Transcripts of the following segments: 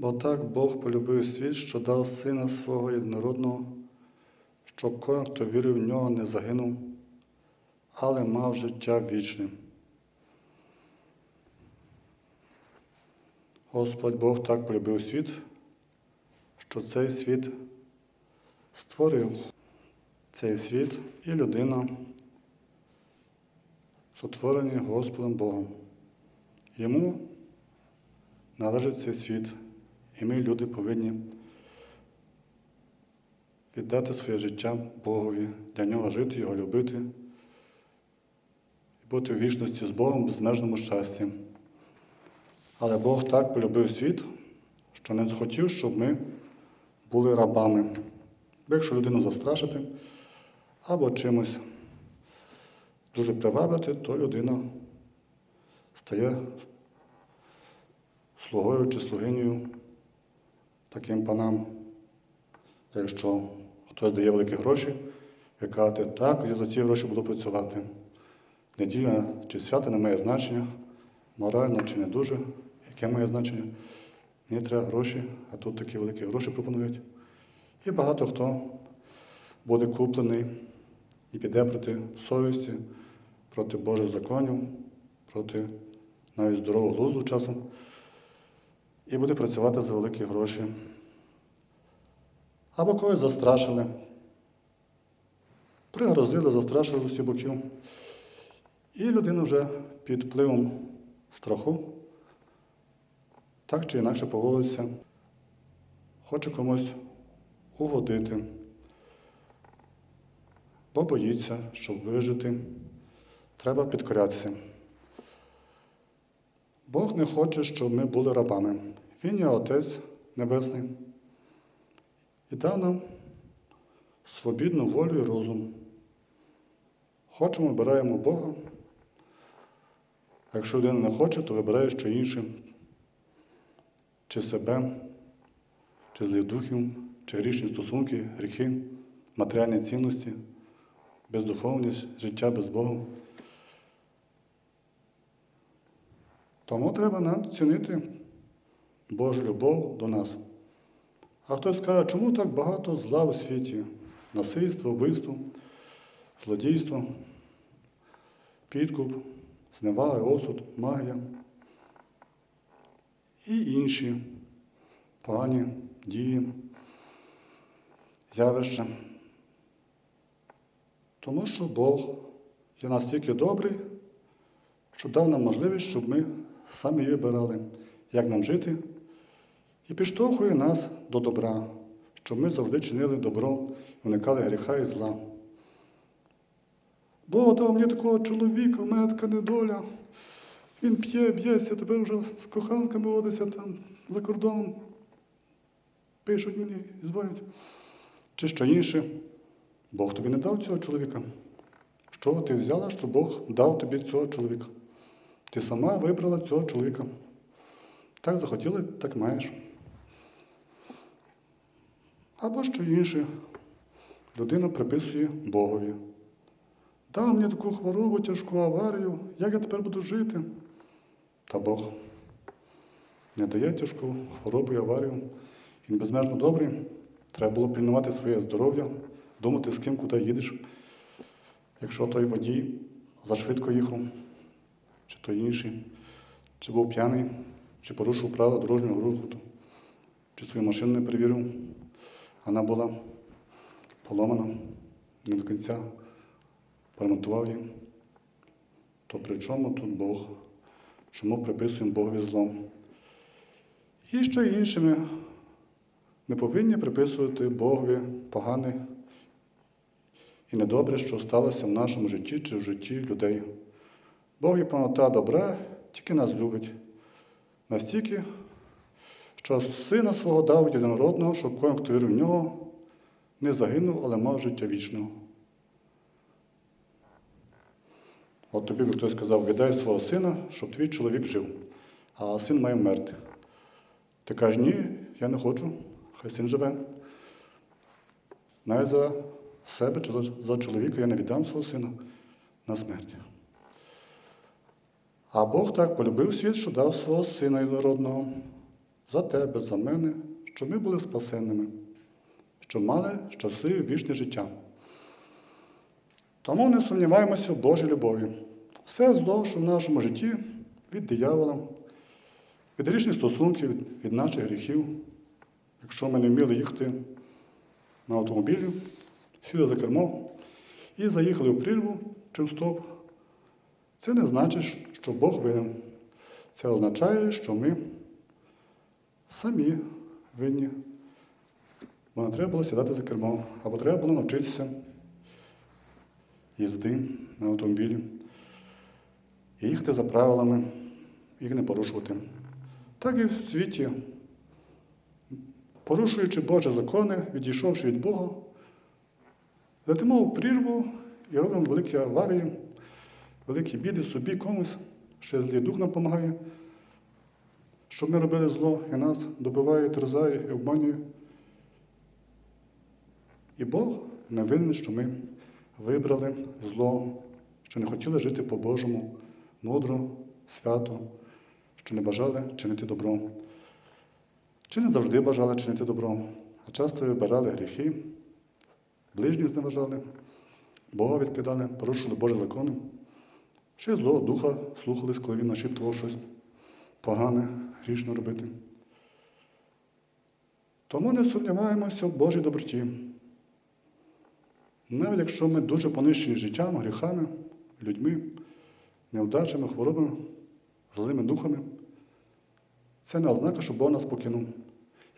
Бо так Бог полюбив світ, що дав Сина свого єдинородного, щоб кожен, хто вірив в нього, не загинув, але мав життя вічне. Господь Бог так полюбив світ, що цей світ створив цей світ і людина, сотворені Господом Богом. Йому належить цей світ, і ми, люди, повинні віддати своє життя Богові, для нього жити, його любити і бути в вічності з Богом в безмежному щасті. Але Бог так полюбив світ, що не захотів, щоб ми були рабами. Якщо людину застрашити або чимось дуже привабити, то людина стає слугою чи слугинею таким панам. Якщо хтось дає великі гроші, ви кажете, так, я за ці гроші буду працювати. Неділя чи свято не має значення, морально чи не дуже, яке має значення. Мені треба гроші, а тут такі великі гроші пропонують. І багато хто буде куплений і піде проти совісті, проти Божих законів, проти навіть здорового глузду часом, і буде працювати за великі гроші. Або когось застрашили, пригрозили, застрашили з усіх боків. І людина вже під впливом страху так чи інакше поводиться, хоче комусь угодити, бо боїться, щоб вижити, треба підкорятися. Бог не хоче, щоб ми були рабами. Він є Отець Небесний і дав нам свобідну волю і розум. Хочемо, вибираємо Бога. Якщо людина не хоче, то вибирає що інше. Чи себе, чи злих духів, чи грішні стосунки, гріхи, матеріальні цінності, бездуховність, життя без Бога. Тому треба нам цінити Божу любов до нас. А хтось скаже, чому так багато зла у світі? Насильство, вбивство, злодійство, підкуп, зневага, осуд, магія і інші погані дії, явища. Тому що Бог є настільки добрий, що дав нам можливість, щоб ми самі вибирали, як нам жити, і підштовхує нас до добра, щоб ми завжди чинили добро, уникали гріха і зла. Бог дав мені такого чоловіка, в недоля. Він п'є, б'ється, тепер вже з коханками водиться там за кордоном. Пишуть мені і дзвонять. Чи що інше. Бог тобі не дав цього чоловіка. Що ти взяла, що Бог дав тобі цього чоловіка? Ти сама вибрала цього чоловіка. Так захотіла, так маєш. Або що інше. Людина приписує Богові. Дав мені таку хворобу, тяжку аварію, як я тепер буду жити? Та Бог не дає тяжку хворобу і аварію. Він безмежно добрий. Треба було пильнувати своє здоров'я, думати, з ким куди їдеш. Якщо той водій зашвидко їхав, чи той інший, чи був п'яний, чи порушив правила дорожнього руху, чи свою машину не перевірив, вона була поломана, не до кінця поремонтував її. То при чому тут Бог? Чому приписуємо Богові зло? І ще іншими ми повинні приписувати Богові погане і недобре, що сталося в нашому житті чи в житті людей. Бог є повнота добра, тільки нас любить. Настільки, що сина свого дав єдинородного, щоб кожен, хто вірив в нього, не загинув, але мав життя вічного. От тобі би хтось сказав, віддай свого сина, щоб твій чоловік жив, а син має вмерти. Ти кажеш, ні, я не хочу, хай син живе. Навіть за себе чи за, чоловіка я не віддам свого сина на смерть. А Бог так полюбив світ, що дав свого сина єдинородного, за тебе, за мене, щоб ми були спасенними, щоб мали щасливе вічне життя. Тому не сумніваємося в Божій любові. Все зло, що в нашому житті від диявола, від грішних стосунків, від, від наших гріхів. Якщо ми не вміли їхати на автомобілі, сіли за кермо і заїхали в прірву чи в стоп, це не значить, що Бог винен. Це означає, що ми самі винні. Бо не треба було сідати за кермо, або треба було навчитися їзди на автомобілі і їхати за правилами, їх не порушувати. Так і в світі, порушуючи Божі закони, відійшовши від Бога, летимо в прірву і робимо великі аварії, великі біди собі комусь, ще злий дух нам допомагає, щоб ми робили зло і нас добиває, терзає і обманює. І Бог не винен, що ми вибрали зло, що не хотіли жити по-божому, мудро, свято, що не бажали чинити добро. Чи не завжди бажали чинити добро, а часто вибирали гріхи, ближніх зневажали, Бога відкидали, порушили Божі закони. Ще й злого духа слухались, коли він нашіптував щось погане, грішно робити. Тому не сумніваємося в Божій доброті. Навіть якщо ми дуже понищені життям, гріхами, людьми, невдачами, хворобами, злими духами, це не ознака, що Бог нас покинув.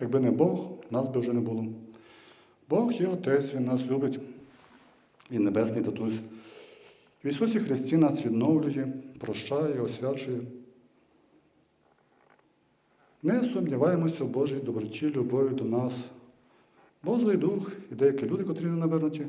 Якби не Бог, нас би вже не було. Бог є Отець, Він нас любить, Він небесний татусь. В Ісусі Христі нас відновлює, прощає, освячує. Не сумніваємося в Божій доброті, любові до нас. Бо злий дух і деякі люди, котрі не навернуті,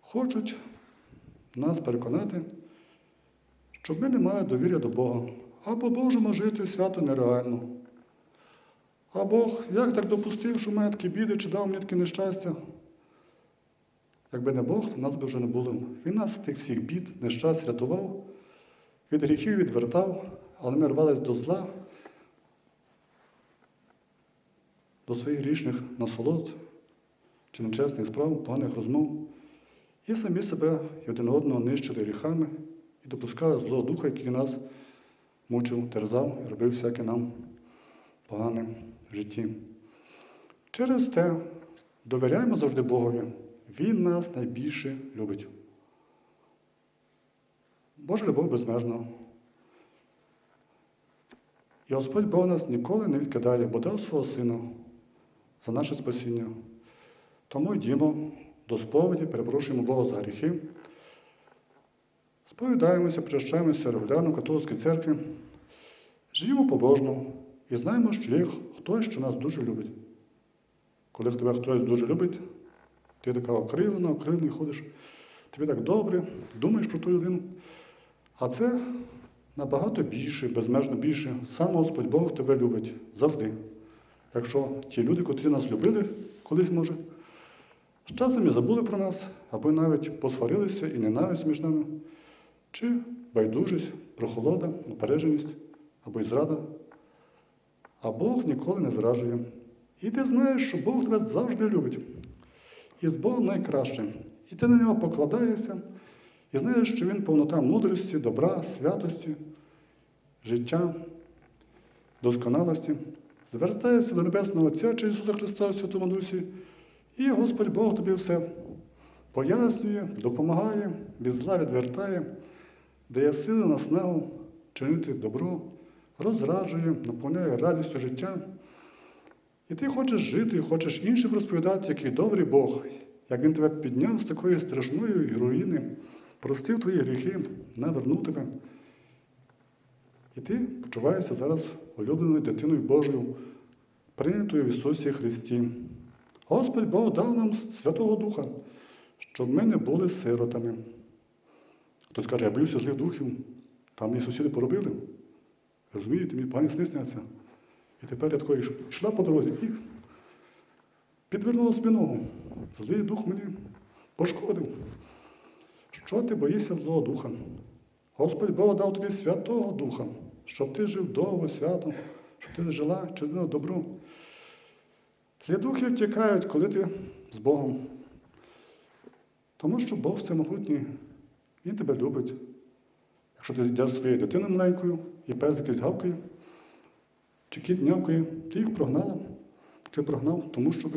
хочуть нас переконати, щоб ми не мали довір'я до Бога. А по-божому жити свято нереально. А Бог як так допустив, що мене такі біди, чи дав мені таке нещастя? Якби не Бог, то нас би вже не було. Він нас з тих всіх бід, нещасть рятував, від гріхів відвертав, але ми рвались до зла, до своїх грішних насолод чи нечесних справ, поганих розмов, і самі себе і один одного нищили гріхами і допускали злого духа, який нас мучив, терзав і робив всяке нам погане в житті. Через те довіряємо завжди Богові. Він нас найбільше любить. Божа любов безмежна. І Господь Бог нас ніколи не відкидає, бо дав свого Сина за наше спасіння. Тому йдімо до сповіді, перепрошуємо Бога за гріхи, сповідаємося, прощаємося регулярно в католицькій церкві, живімо побожно і знаємо, що є хтось, що нас дуже любить. Коли тебе хтось дуже любить, ти така окрилена, окрилений ходиш, тобі так добре, думаєш про ту людину. А це набагато більше, безмежно більше. Сам Господь Бог тебе любить завжди. Якщо ті люди, котрі нас любили колись, може, з часом і забули про нас, або навіть посварилися і ненависть між нами, чи байдужість, прохолода, упередженість, або й зрада. А Бог ніколи не зраджує. І ти знаєш, що Бог тебе завжди любить. І з Богом найкраще. І ти на нього покладаєшся, і знаєш, що Він повнота мудрості, добра, святості, життя, досконалості. Звертаєшся до Небесного Отця через Ісуса Христа Святому Дусі, і Господь Бог тобі все пояснює, допомагає, від зла відвертає, дає сили на снагу чинити добро, розраджує, наповняє радістю життя. І ти хочеш жити, хочеш іншим розповідати, який добрий Бог, як Він тебе підняв з такої страшної руїни, простив твої гріхи, навернув тебе. І ти почуваєшся зараз улюбленою дитиною Божою, прийнятою в Ісусі Христі. Господь Бог дав нам Святого Духа, щоб ми не були сиротами. Хтось каже, я боюся злих духів, там мені сусіди поробили. Розумієте, мені пані снисняться. І тепер я такою йшла по дорозі і підвернула собі ногу. Злий дух мені пошкодив. Що ти боїшся злого духа? Господь Бог дав тобі Святого Духа, щоб ти жив довго, свято, щоб ти жила, чинила добру. Духи втікають, коли ти з Богом. Тому що Бог всемогутній, Він тебе любить. Якщо ти йдеш зі своєю дитиною маленькою, і пес якийсь гавкає, чи кіт нявкає, ти їх прогнала, чи прогнав, тому щоб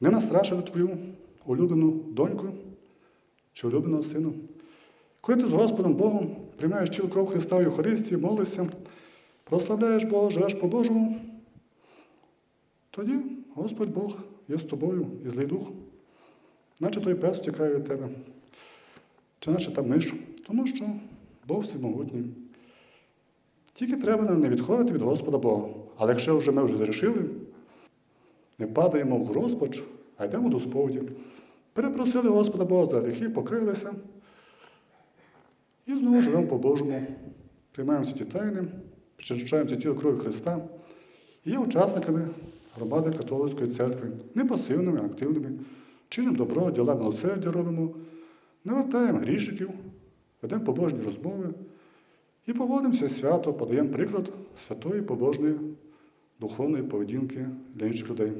не настрашити твою улюблену доньку чи улюбленого сина. Коли ти з Господом Богом приймаєш тіло кров Христа в Євхаристії, молишся, прославляєш Бога, живеш по-божому, тоді Господь Бог є з тобою і злий дух, наче той пес тікає від тебе, чи наче та миш, тому що Бог всемогутній. Тільки треба нам не відходити від Господа Бога. Але якщо вже ми вже зрішили, не падаємо в розпач, а йдемо до сповіді. Перепросили Господа Бога за гріхи, покрилися і знову живемо по-божому. Приймаємо всі ті тайни, причащаємо тіло крові Христа і є учасниками громади католицької церкви, не пасивними, а активними, чинимо добро, діла милосердя робимо, навертаємо грішників, ведемо побожні розмови і поводимося свято, подаємо приклад святої побожної духовної поведінки для інших людей.